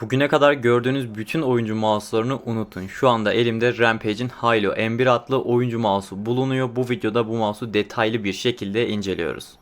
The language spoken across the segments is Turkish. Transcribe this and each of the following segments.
Bugüne kadar gördüğünüz bütün oyuncu mouse'larını unutun. Şu anda elimde Rampage'in Hilo M1 adlı oyuncu mouse'u bulunuyor. Bu videoda bu mouse'u detaylı bir şekilde inceliyoruz.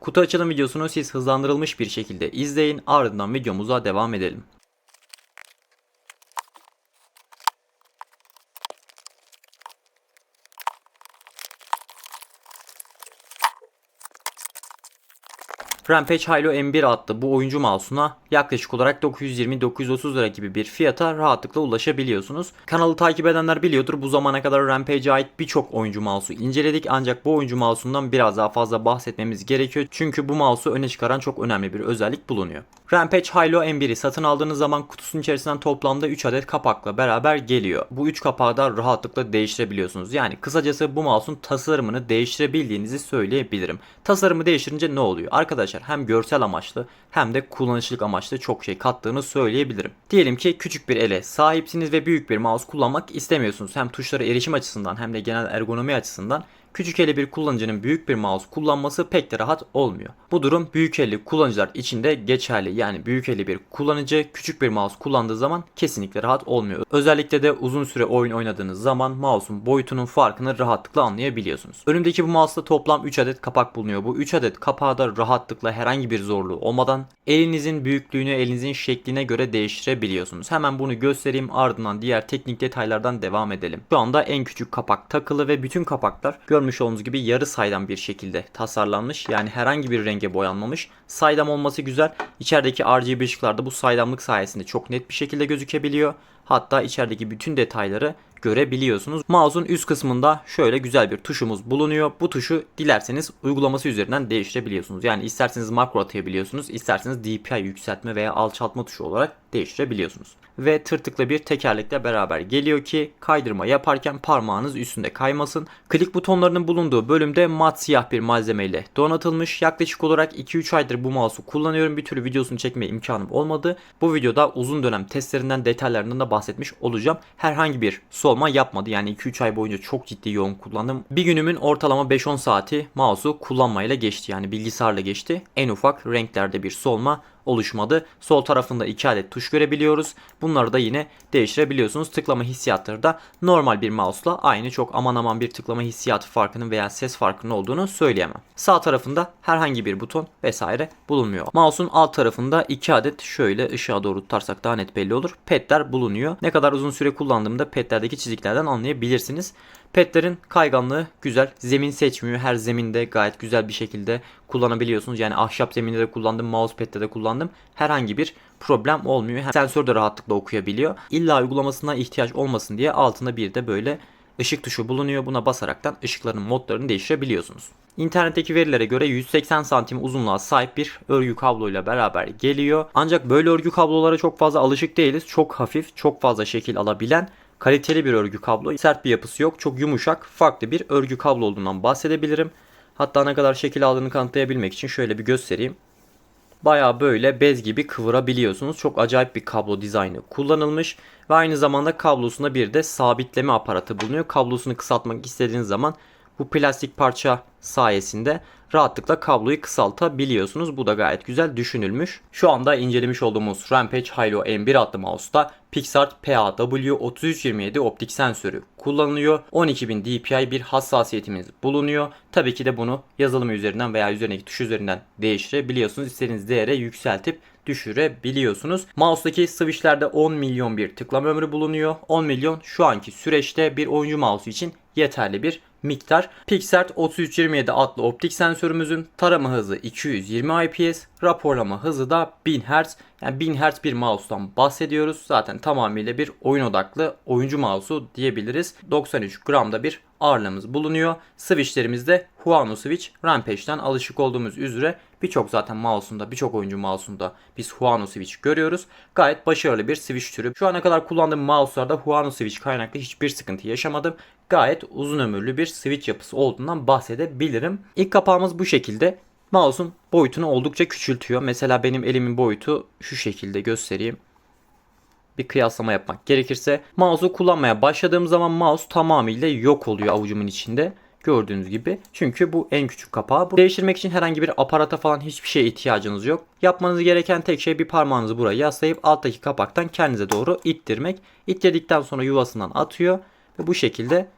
Kutu açılım videosunu siz hızlandırılmış bir şekilde izleyin ardından videomuza devam edelim. Rampage Hilo M1 adlı bu oyuncu mouse'una yaklaşık olarak 920-930 lira gibi bir fiyata rahatlıkla ulaşabiliyorsunuz. Kanalı takip edenler biliyordur bu zamana kadar Rampage'e ait birçok oyuncu mouse'u inceledik ancak bu oyuncu mouse'undan biraz daha fazla bahsetmemiz gerekiyor. Çünkü bu mouse'u öne çıkaran çok önemli bir özellik bulunuyor. Rampage Hilo M1'i satın aldığınız zaman kutusunun içerisinden toplamda 3 adet kapakla beraber geliyor. Bu 3 kapağı da rahatlıkla değiştirebiliyorsunuz. Yani kısacası bu mouse'un tasarımını değiştirebildiğinizi söyleyebilirim. Tasarımı değiştirince ne oluyor? Arkadaşlar hem görsel amaçlı hem de kullanışlık amaçlı çok şey kattığını söyleyebilirim. Diyelim ki küçük bir ele sahipsiniz ve büyük bir mouse kullanmak istemiyorsunuz. Hem tuşlara erişim açısından hem de genel ergonomi açısından küçük eli bir kullanıcının büyük bir mouse kullanması pek de rahat olmuyor. Bu durum büyük elli kullanıcılar için de geçerli. Yani büyük eli bir kullanıcı küçük bir mouse kullandığı zaman kesinlikle rahat olmuyor. Özellikle de uzun süre oyun oynadığınız zaman mouse'un boyutunun farkını rahatlıkla anlayabiliyorsunuz. Önümdeki bu mouse'da toplam 3 adet kapak bulunuyor. Bu 3 adet kapağı da rahatlıkla herhangi bir zorluğu olmadan elinizin büyüklüğünü elinizin şekline göre değiştirebiliyorsunuz. Hemen bunu göstereyim ardından diğer teknik detaylardan devam edelim. Şu anda en küçük kapak takılı ve bütün kapaklar görmüş olduğunuz gibi yarı saydam bir şekilde tasarlanmış. Yani herhangi bir renge boyanmamış. Saydam olması güzel. İçerideki RGB ışıklar da bu saydamlık sayesinde çok net bir şekilde gözükebiliyor. Hatta içerideki bütün detayları görebiliyorsunuz. Mouse'un üst kısmında şöyle güzel bir tuşumuz bulunuyor. Bu tuşu dilerseniz uygulaması üzerinden değiştirebiliyorsunuz. Yani isterseniz makro atayabiliyorsunuz, isterseniz DPI yükseltme veya alçaltma tuşu olarak değiştirebiliyorsunuz. Ve tırtıklı bir tekerlekle beraber geliyor ki kaydırma yaparken parmağınız üstünde kaymasın. Klik butonlarının bulunduğu bölümde mat siyah bir malzemeyle donatılmış. Yaklaşık olarak 2-3 aydır bu mouse'u kullanıyorum. Bir türlü videosunu çekme imkanım olmadı. Bu videoda uzun dönem testlerinden detaylarından da bahsetmiş olacağım. Herhangi bir solma yapmadı. Yani 2-3 ay boyunca çok ciddi yoğun kullandım. Bir günümün ortalama 5-10 saati mouse'u kullanmayla geçti. Yani bilgisayarla geçti. En ufak renklerde bir solma oluşmadı. Sol tarafında 2 adet tuş görebiliyoruz. Bunları da yine değiştirebiliyorsunuz. Tıklama hissiyatları da normal bir mouse'la aynı çok aman aman bir tıklama hissiyatı farkının veya ses farkının olduğunu söyleyemem. Sağ tarafında herhangi bir buton vesaire bulunmuyor. Mouse'un alt tarafında 2 adet şöyle ışığa doğru tutarsak daha net belli olur. Petler bulunuyor. Ne kadar uzun süre kullandığımda petlerdeki çiziklerden anlayabilirsiniz. Petlerin kayganlığı güzel. Zemin seçmiyor. Her zeminde gayet güzel bir şekilde kullanabiliyorsunuz. Yani ahşap zeminde de kullandım, mousepad'de de kullandım. Herhangi bir problem olmuyor. Hem Sensör de rahatlıkla okuyabiliyor. İlla uygulamasına ihtiyaç olmasın diye altında bir de böyle ışık tuşu bulunuyor. Buna basaraktan ışıkların modlarını değiştirebiliyorsunuz. İnternetteki verilere göre 180 santim uzunluğa sahip bir örgü kabloyla beraber geliyor. Ancak böyle örgü kablolara çok fazla alışık değiliz. Çok hafif, çok fazla şekil alabilen kaliteli bir örgü kablo. Sert bir yapısı yok. Çok yumuşak, farklı bir örgü kablo olduğundan bahsedebilirim. Hatta ne kadar şekil aldığını kanıtlayabilmek için şöyle bir göstereyim. Baya böyle bez gibi kıvırabiliyorsunuz. Çok acayip bir kablo dizaynı kullanılmış. Ve aynı zamanda kablosunda bir de sabitleme aparatı bulunuyor. Kablosunu kısaltmak istediğiniz zaman bu plastik parça sayesinde rahatlıkla kabloyu kısaltabiliyorsunuz. Bu da gayet güzel düşünülmüş. Şu anda incelemiş olduğumuz Rampage Hilo M1 adlı mouse'da Pixart PAW3327 optik sensörü kullanılıyor. 12000 dpi bir hassasiyetimiz bulunuyor. Tabii ki de bunu yazılımı üzerinden veya üzerindeki tuş üzerinden değiştirebiliyorsunuz. İstediğiniz değere yükseltip düşürebiliyorsunuz. Mouse'daki switchlerde 10 milyon bir tıklama ömrü bulunuyor. 10 milyon şu anki süreçte bir oyuncu mouse için yeterli bir miktar. Pixart 3327 adlı optik sensörümüzün tarama hızı 220 IPS, raporlama hızı da 1000 Hz. Yani 1000 Hz bir mouse'dan bahsediyoruz. Zaten tamamıyla bir oyun odaklı oyuncu mouse'u diyebiliriz. 93 gramda bir ağırlığımız bulunuyor. Switchlerimizde Huano Switch Rampage'den alışık olduğumuz üzere birçok zaten mouse'unda birçok oyuncu mouse'unda biz Huano Switch görüyoruz. Gayet başarılı bir switch türü. Şu ana kadar kullandığım mouse'larda Huano Switch kaynaklı hiçbir sıkıntı yaşamadım. Gayet uzun ömürlü bir switch yapısı olduğundan bahsedebilirim. İlk kapağımız bu şekilde. Mouse'un boyutunu oldukça küçültüyor. Mesela benim elimin boyutu şu şekilde göstereyim. Bir kıyaslama yapmak gerekirse mouse'u kullanmaya başladığım zaman mouse tamamıyla yok oluyor avucumun içinde. Gördüğünüz gibi. Çünkü bu en küçük kapağı. Bu değiştirmek için herhangi bir aparata falan hiçbir şeye ihtiyacınız yok. Yapmanız gereken tek şey bir parmağınızı buraya yaslayıp alttaki kapaktan kendinize doğru ittirmek. İttirdikten sonra yuvasından atıyor ve bu şekilde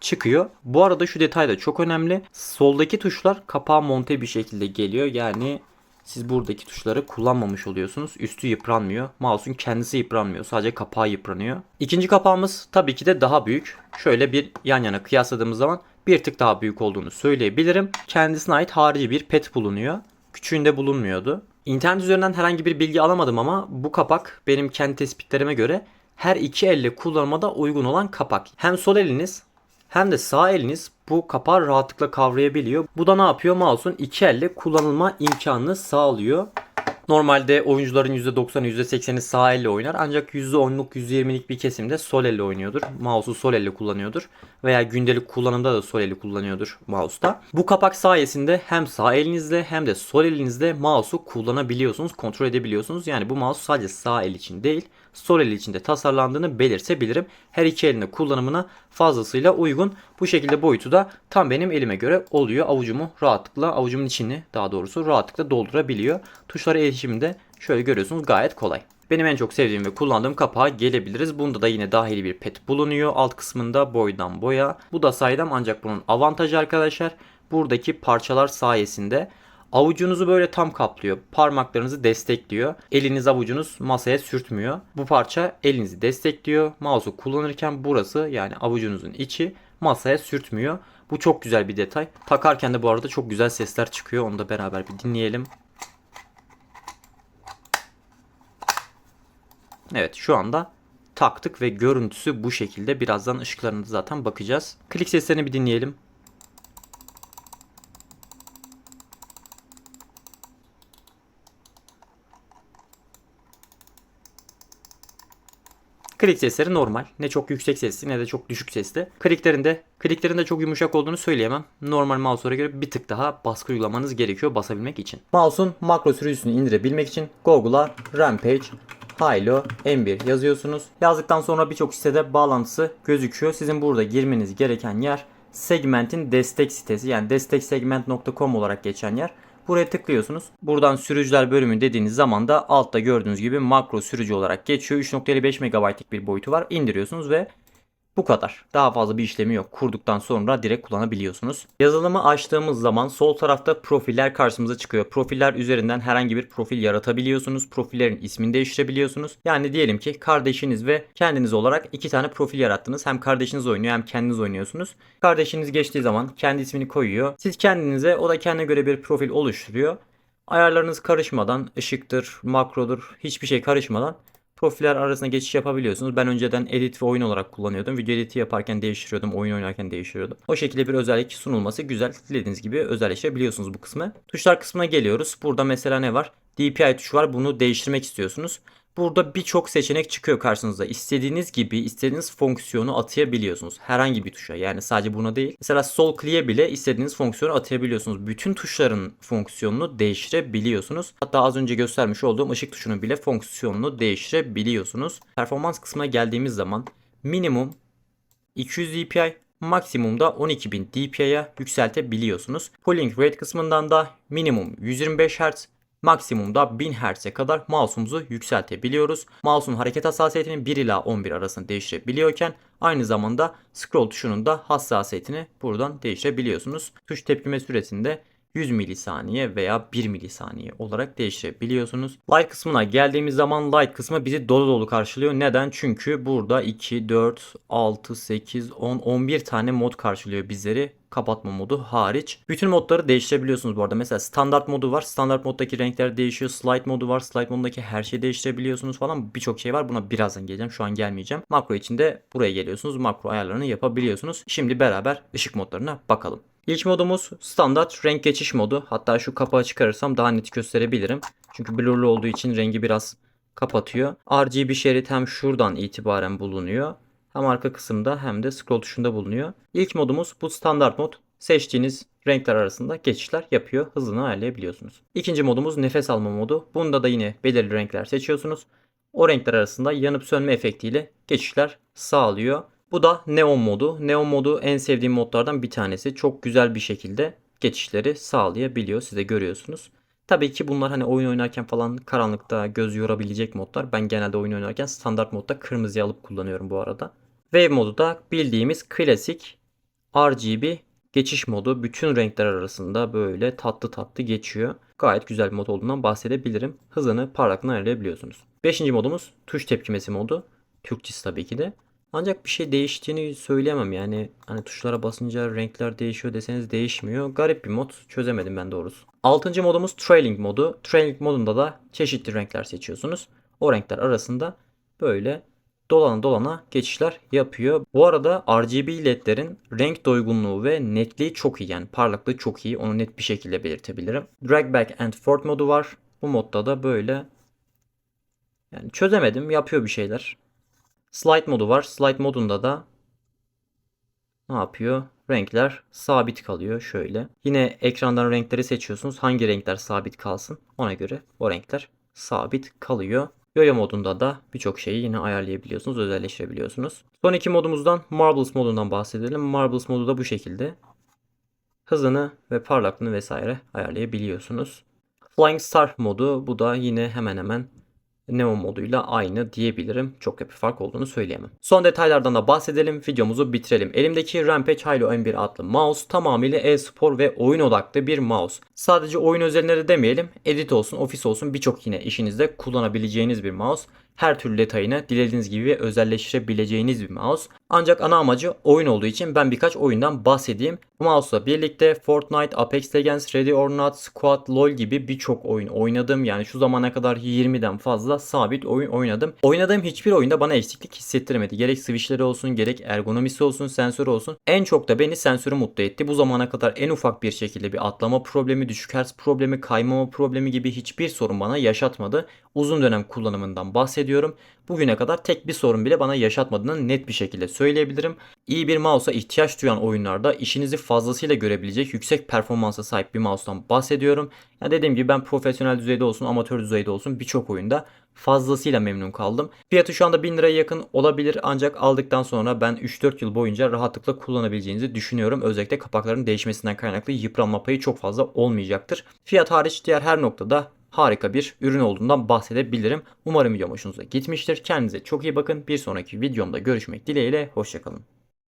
çıkıyor. Bu arada şu detay da çok önemli. Soldaki tuşlar kapağa monte bir şekilde geliyor. Yani siz buradaki tuşları kullanmamış oluyorsunuz. Üstü yıpranmıyor. Mouse'un kendisi yıpranmıyor. Sadece kapağı yıpranıyor. İkinci kapağımız tabii ki de daha büyük. Şöyle bir yan yana kıyasladığımız zaman bir tık daha büyük olduğunu söyleyebilirim. Kendisine ait harici bir pet bulunuyor. Küçüğünde bulunmuyordu. İnternet üzerinden herhangi bir bilgi alamadım ama bu kapak benim kendi tespitlerime göre her iki elle kullanmada uygun olan kapak. Hem sol eliniz hem de sağ eliniz bu kapağı rahatlıkla kavrayabiliyor. Bu da ne yapıyor? Mouse'un iki elle kullanılma imkanını sağlıyor. Normalde oyuncuların %90'ı %80'i sağ elle oynar ancak %10'luk %20'lik bir kesimde sol elle oynuyordur. Mouse'u sol elle kullanıyordur veya gündelik kullanımda da sol eli kullanıyordur mouse'da. Bu kapak sayesinde hem sağ elinizle hem de sol elinizle mouse'u kullanabiliyorsunuz, kontrol edebiliyorsunuz. Yani bu mouse sadece sağ el için değil, sol el için de tasarlandığını belirtebilirim. Her iki elinde kullanımına fazlasıyla uygun. Bu şekilde boyutu da tam benim elime göre oluyor. Avucumu rahatlıkla, avucumun içini daha doğrusu rahatlıkla doldurabiliyor. Tuşlara erişimi de şöyle görüyorsunuz gayet kolay. Benim en çok sevdiğim ve kullandığım kapağa gelebiliriz. Bunda da yine dahili bir pet bulunuyor. Alt kısmında boydan boya. Bu da saydam ancak bunun avantajı arkadaşlar. Buradaki parçalar sayesinde Avucunuzu böyle tam kaplıyor. Parmaklarınızı destekliyor. Eliniz avucunuz masaya sürtmüyor. Bu parça elinizi destekliyor. Mouse'u kullanırken burası yani avucunuzun içi masaya sürtmüyor. Bu çok güzel bir detay. Takarken de bu arada çok güzel sesler çıkıyor. Onu da beraber bir dinleyelim. Evet şu anda taktık ve görüntüsü bu şekilde. Birazdan ışıklarına da zaten bakacağız. Klik seslerini bir dinleyelim. Klik sesleri normal. Ne çok yüksek sesli ne de çok düşük sesli. Kliklerinde, kliklerinde çok yumuşak olduğunu söyleyemem. Normal mouse'a göre bir tık daha baskı uygulamanız gerekiyor basabilmek için. Mouse'un makro sürücüsünü indirebilmek için Google'a Rampage Hilo M1 yazıyorsunuz. Yazdıktan sonra birçok sitede bağlantısı gözüküyor. Sizin burada girmeniz gereken yer segmentin destek sitesi yani desteksegment.com olarak geçen yer. Buraya tıklıyorsunuz. Buradan sürücüler bölümü dediğiniz zaman da altta gördüğünüz gibi makro sürücü olarak geçiyor. 3.55 MB'lik bir boyutu var. İndiriyorsunuz ve bu kadar. Daha fazla bir işlemi yok. Kurduktan sonra direkt kullanabiliyorsunuz. Yazılımı açtığımız zaman sol tarafta profiller karşımıza çıkıyor. Profiller üzerinden herhangi bir profil yaratabiliyorsunuz. Profillerin ismini değiştirebiliyorsunuz. Yani diyelim ki kardeşiniz ve kendiniz olarak iki tane profil yarattınız. Hem kardeşiniz oynuyor hem kendiniz oynuyorsunuz. Kardeşiniz geçtiği zaman kendi ismini koyuyor. Siz kendinize o da kendine göre bir profil oluşturuyor. Ayarlarınız karışmadan, ışıktır, makrodur, hiçbir şey karışmadan profiller arasında geçiş yapabiliyorsunuz. Ben önceden edit ve oyun olarak kullanıyordum. Video editi yaparken değiştiriyordum. Oyun oynarken değiştiriyordum. O şekilde bir özellik sunulması güzel. Dilediğiniz gibi özelleşebiliyorsunuz bu kısmı. Tuşlar kısmına geliyoruz. Burada mesela ne var? DPI tuşu var. Bunu değiştirmek istiyorsunuz. Burada birçok seçenek çıkıyor karşınıza. İstediğiniz gibi istediğiniz fonksiyonu atayabiliyorsunuz. Herhangi bir tuşa yani sadece buna değil. Mesela sol kliye bile istediğiniz fonksiyonu atayabiliyorsunuz. Bütün tuşların fonksiyonunu değiştirebiliyorsunuz. Hatta az önce göstermiş olduğum ışık tuşunun bile fonksiyonunu değiştirebiliyorsunuz. Performans kısmına geldiğimiz zaman minimum 200 dpi maksimumda 12000 dpi'ye yükseltebiliyorsunuz. Polling rate kısmından da minimum 125 Hz maksimumda 1000 Hz'e kadar mouse'umuzu yükseltebiliyoruz. Mouse'un hareket hassasiyetini 1 ila 11 arasında değiştirebiliyorken aynı zamanda scroll tuşunun da hassasiyetini buradan değiştirebiliyorsunuz. Tuş tepkime süresinde 100 milisaniye veya 1 milisaniye olarak değiştirebiliyorsunuz. Light kısmına geldiğimiz zaman light kısmı bizi dolu dolu karşılıyor. Neden? Çünkü burada 2, 4, 6, 8, 10, 11 tane mod karşılıyor bizleri kapatma modu hariç. Bütün modları değiştirebiliyorsunuz bu arada. Mesela standart modu var. Standart moddaki renkler değişiyor. Slide modu var. Slide modundaki her şeyi değiştirebiliyorsunuz falan. Birçok şey var. Buna birazdan geleceğim. Şu an gelmeyeceğim. Makro içinde buraya geliyorsunuz. Makro ayarlarını yapabiliyorsunuz. Şimdi beraber ışık modlarına bakalım. İlk modumuz standart renk geçiş modu. Hatta şu kapağı çıkarırsam daha net gösterebilirim. Çünkü blurlu olduğu için rengi biraz kapatıyor. RGB şerit hem şuradan itibaren bulunuyor. Hem arka kısımda hem de scroll tuşunda bulunuyor. İlk modumuz bu standart mod. Seçtiğiniz renkler arasında geçişler yapıyor. Hızını ayarlayabiliyorsunuz. İkinci modumuz nefes alma modu. Bunda da yine belirli renkler seçiyorsunuz. o renkler arasında yanıp sönme efektiyle geçişler sağlıyor. Bu da neon modu. Neon modu en sevdiğim modlardan bir tanesi. Çok güzel bir şekilde geçişleri sağlayabiliyor. Siz de görüyorsunuz. Tabii ki bunlar hani oyun oynarken falan karanlıkta göz yorabilecek modlar. Ben genelde oyun oynarken standart modda kırmızıya alıp kullanıyorum bu arada. Wave modu da bildiğimiz klasik RGB geçiş modu. Bütün renkler arasında böyle tatlı tatlı geçiyor. Gayet güzel bir mod olduğundan bahsedebilirim. Hızını parlaklığını ayarlayabiliyorsunuz. Beşinci modumuz tuş tepkimesi modu. Türkçesi tabii ki de. Ancak bir şey değiştiğini söyleyemem yani. Hani tuşlara basınca renkler değişiyor deseniz değişmiyor. Garip bir mod. Çözemedim ben doğrusu. Altıncı modumuz Trailing modu. Trailing modunda da çeşitli renkler seçiyorsunuz. O renkler arasında böyle dolana dolana geçişler yapıyor. Bu arada RGB ledlerin renk doygunluğu ve netliği çok iyi yani parlaklığı çok iyi. Onu net bir şekilde belirtebilirim. Drag back and forth modu var. Bu modda da böyle yani çözemedim yapıyor bir şeyler. Slide modu var. Slide modunda da ne yapıyor? Renkler sabit kalıyor şöyle. Yine ekrandan renkleri seçiyorsunuz. Hangi renkler sabit kalsın ona göre o renkler sabit kalıyor. Yoyo modunda da birçok şeyi yine ayarlayabiliyorsunuz, özelleştirebiliyorsunuz. Son iki modumuzdan Marbles modundan bahsedelim. Marbles modu da bu şekilde. Hızını ve parlaklığını vesaire ayarlayabiliyorsunuz. Flying Star modu bu da yine hemen hemen Neo moduyla aynı diyebilirim. Çok da bir fark olduğunu söyleyemem. Son detaylardan da bahsedelim. Videomuzu bitirelim. Elimdeki Rampage Hilo M1 adlı mouse tamamıyla e-spor ve oyun odaklı bir mouse. Sadece oyun özelinde de demeyelim. Edit olsun, ofis olsun birçok yine işinizde kullanabileceğiniz bir mouse. Her türlü detayını dilediğiniz gibi özelleştirebileceğiniz bir mouse. Ancak ana amacı oyun olduğu için ben birkaç oyundan bahsedeyim. Bu mouse'la birlikte Fortnite, Apex Legends, Ready or Not, Squad, LoL gibi birçok oyun oynadım. Yani şu zamana kadar 20'den fazla sabit oyun oynadım. Oynadığım hiçbir oyunda bana eksiklik hissettirmedi. Gerek switchleri olsun, gerek ergonomisi olsun, sensörü olsun. En çok da beni sensörü mutlu etti. Bu zamana kadar en ufak bir şekilde bir atlama problemi, düşük hertz problemi, kaymama problemi gibi hiçbir sorun bana yaşatmadı. Uzun dönem kullanımından bahsediyorum. Bugüne kadar tek bir sorun bile bana yaşatmadığını net bir şekilde söyleyebilirim. İyi bir mouse'a ihtiyaç duyan oyunlarda işinizi fazlasıyla görebilecek yüksek performansa sahip bir mouse'dan bahsediyorum. Ya dediğim gibi ben profesyonel düzeyde olsun, amatör düzeyde olsun birçok oyunda fazlasıyla memnun kaldım. Fiyatı şu anda 1000 liraya yakın olabilir ancak aldıktan sonra ben 3-4 yıl boyunca rahatlıkla kullanabileceğinizi düşünüyorum. Özellikle kapakların değişmesinden kaynaklı yıpranma payı çok fazla olmayacaktır. Fiyat hariç diğer her noktada harika bir ürün olduğundan bahsedebilirim. Umarım videom hoşunuza gitmiştir. Kendinize çok iyi bakın. Bir sonraki videomda görüşmek dileğiyle. Hoşçakalın.